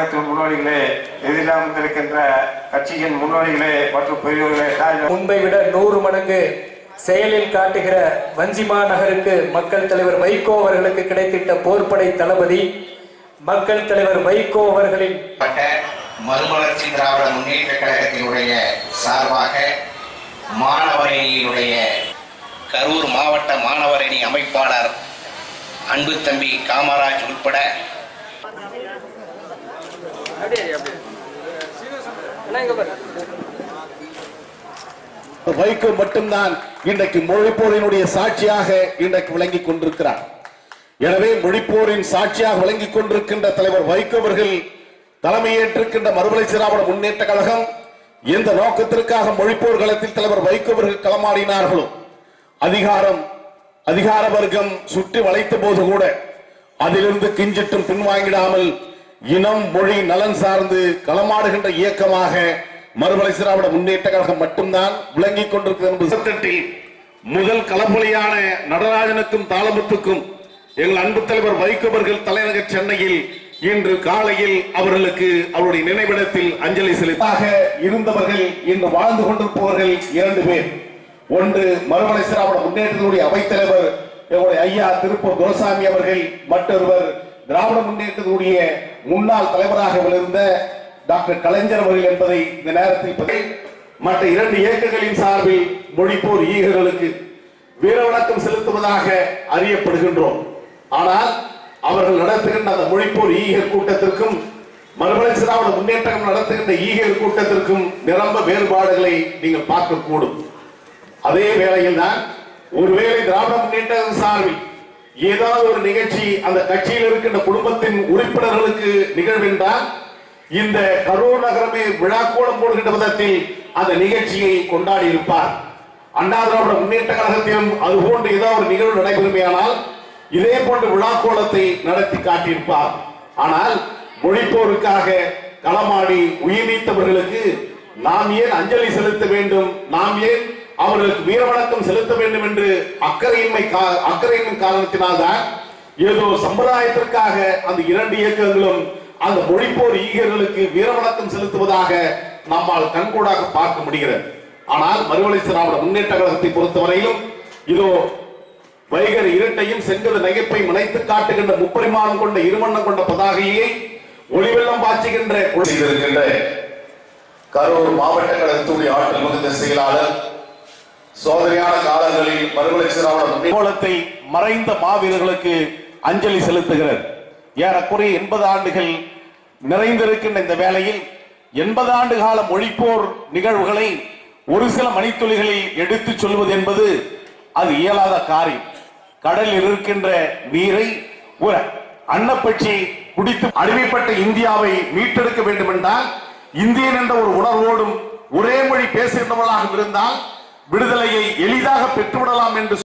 ஜனநாயகத்தின் முன்னோடிகளே எதிரெல்லாம் வந்திருக்கின்ற கட்சியின் முன்னோடிகளே மற்றும் பெரியோர்களே முன்பை விட நூறு மடங்கு செயலில் காட்டுகிற வஞ்சிமா நகருக்கு மக்கள் தலைவர் வைகோ அவர்களுக்கு கிடைத்திட்ட போர்ப்படை தளபதி மக்கள் தலைவர் வைகோ அவர்களின் பட்ட மறுமலர்ச்சி திராவிட முன்னேற்ற கழகத்தினுடைய சார்பாக மாணவரணியினுடைய கரூர் மாவட்ட மாணவரணி அமைப்பாளர் அன்பு தம்பி காமராஜ் உட்பட வைகோ மட்டும்தான் இன்றைக்கு மொழிப்போரினுடைய சாட்சியாக இன்றைக்கு விளங்கிக் கொண்டிருக்கிறார். எனவே மொழிப்போரின் சாட்சியாக விளங்கிக் கொண்டிருக்கின்ற தலைவர் வைகோ அவர்கள் தலைமையேற்றிருக்கின்ற மறுமலை சிராவண முன்னேற்ற கழகம் எந்த நோக்கத்திற்காக மொழிப்போர் களத்தில் தலைவர் வைகோ அவர்கள் களமாடினார்களோ அதிகாரம் அதிகார வர்க்கம் சுற்றி வளைத்த போது கூட அதிலிருந்து கிஞ்சிட்டும் பின்வாங்கிடாமல் இனம் மொழி நலன் சார்ந்து களமாடுகின்ற இயக்கமாக மறுமலை சிராவிட முன்னேற்ற கழகம் மட்டும்தான் விளங்கிக் கொண்டிருக்கிறது என்பது முதல் களப்பலியான நடராஜனுக்கும் தாளமுத்துக்கும் எங்கள் அன்பு தலைவர் வைகோவர்கள் தலைநகர் சென்னையில் இன்று காலையில் அவர்களுக்கு அவருடைய நினைவிடத்தில் அஞ்சலி செலுத்தாக இருந்தவர்கள் இன்று வாழ்ந்து கொண்டிருப்பவர்கள் இரண்டு பேர். ஒன்று மறுமலை சிராவிட முன்னேற்றத்தினுடைய அவைத்தலைவர் எங்களுடைய ஐயா திருப்பூர் துரசாமி அவர்கள் மற்றொருவர் திராவிட முன்னேற்றத்தினுடைய முன்னாள் தலைவராக விழுந்த டாக்டர் கலைஞர் அவர்கள் என்பதை இந்த நேரத்தில் மற்ற இரண்டு இயக்கங்களின் சார்பில் மொழிப்போர் ஈகர்களுக்கு வீரவணக்கம் செலுத்துவதாக அறியப்படுகின்றோம். ஆனால் அவர்கள் நடத்துகின்ற அந்த மொழிப்போர் ஈகர் கூட்டத்திற்கும் மறுமலை திராவிட முன்னேற்றம் நடத்துகின்ற ஈகர் கூட்டத்திற்கும் நிரம்ப வேறுபாடுகளை நீங்கள் பார்க்கக்கூடும். அதே வேளையில் தான் ஒருவேளை திராவிட முன்னேற்ற சார்பில் ஏதாவது ஒரு நிகழ்ச்சி அந்த கட்சியில் இருக்கின்ற குடும்பத்தின் உறுப்பினர்களுக்கு நிகழ்வென்றால் இந்த கரூர் நகரமே விழாக்கோலம் போடுகின்ற விதத்தில் அந்த நிகழ்ச்சியை கொண்டாடி இருப்பார். அண்ணா திராவிட முன்னேற்ற கழகத்திலும் அது போன்று ஏதாவது ஒரு நிகழ்வு நடைபெறுமையானால் இதே போன்ற விழாக்கோலத்தை நடத்தி காட்டியிருப்பார். ஆனால் மொழிப்போருக்காக களமாடி உயிர் நீத்தவர்களுக்கு நாம் ஏன் அஞ்சலி செலுத்த வேண்டும்? நாம் ஏன் அவர்களுக்கு வீரவணக்கம் செலுத்த வேண்டும் என்று அக்கறையின்மை கா- அக்கறையின்மை காரணத்தினால்தான் ஏதோ சம்பிரதாயத்திற்காக அந்த இரண்டு இயக்கங்களும் அந்த மொழிப்போர் ஈகர்களுக்கு வீரவணக்கம் செலுத்துவதாக நம்மால் கண்கூடாக பார்க்க முடிகிறது. ஆனால் மறுவலை திராவிட முன்னேற்ற கழகத்தை பொறுத்தவரையிலும் இதோ வைகர் இரட்டையும் செங்கது நகைப்பை முனைத்து காட்டுகின்ற முப்பரிமாணம் கொண்ட இருவண்ணம் கொண்ட பதாகையை ஒளிவெள்ளம் பாய்ச்சுகின்ற கரூர் மாவட்ட கழகத்துடைய ஆற்றல் மிகுந்த செயலாளர் சோதனையான காலங்களில் மறுமலை சிராவண கோலத்தை மறைந்த மாவீரர்களுக்கு அஞ்சலி செலுத்துகிறது. ஏறக்குறைய எண்பது ஆண்டுகள் நிறைந்திருக்கின்ற இந்த வேளையில் எண்பது ஆண்டு கால மொழிப்போர் நிகழ்வுகளை ஒரு சில மணித்துளிகளில் எடுத்துச் சொல்வது என்பது அது இயலாத காரியம். கடலில் இருக்கின்ற நீரை ஒரு அன்னப்பட்சி குடித்து அடிமைப்பட்ட இந்தியாவை மீட்டெடுக்க வேண்டும் என்றால் இந்தியன் என்ற ஒரு உணர்வோடும் ஒரே மொழி பேசுகின்றவர்களாக இருந்தால் விடுதலையை எளிதாக பெற்றுவிடலாம் என்று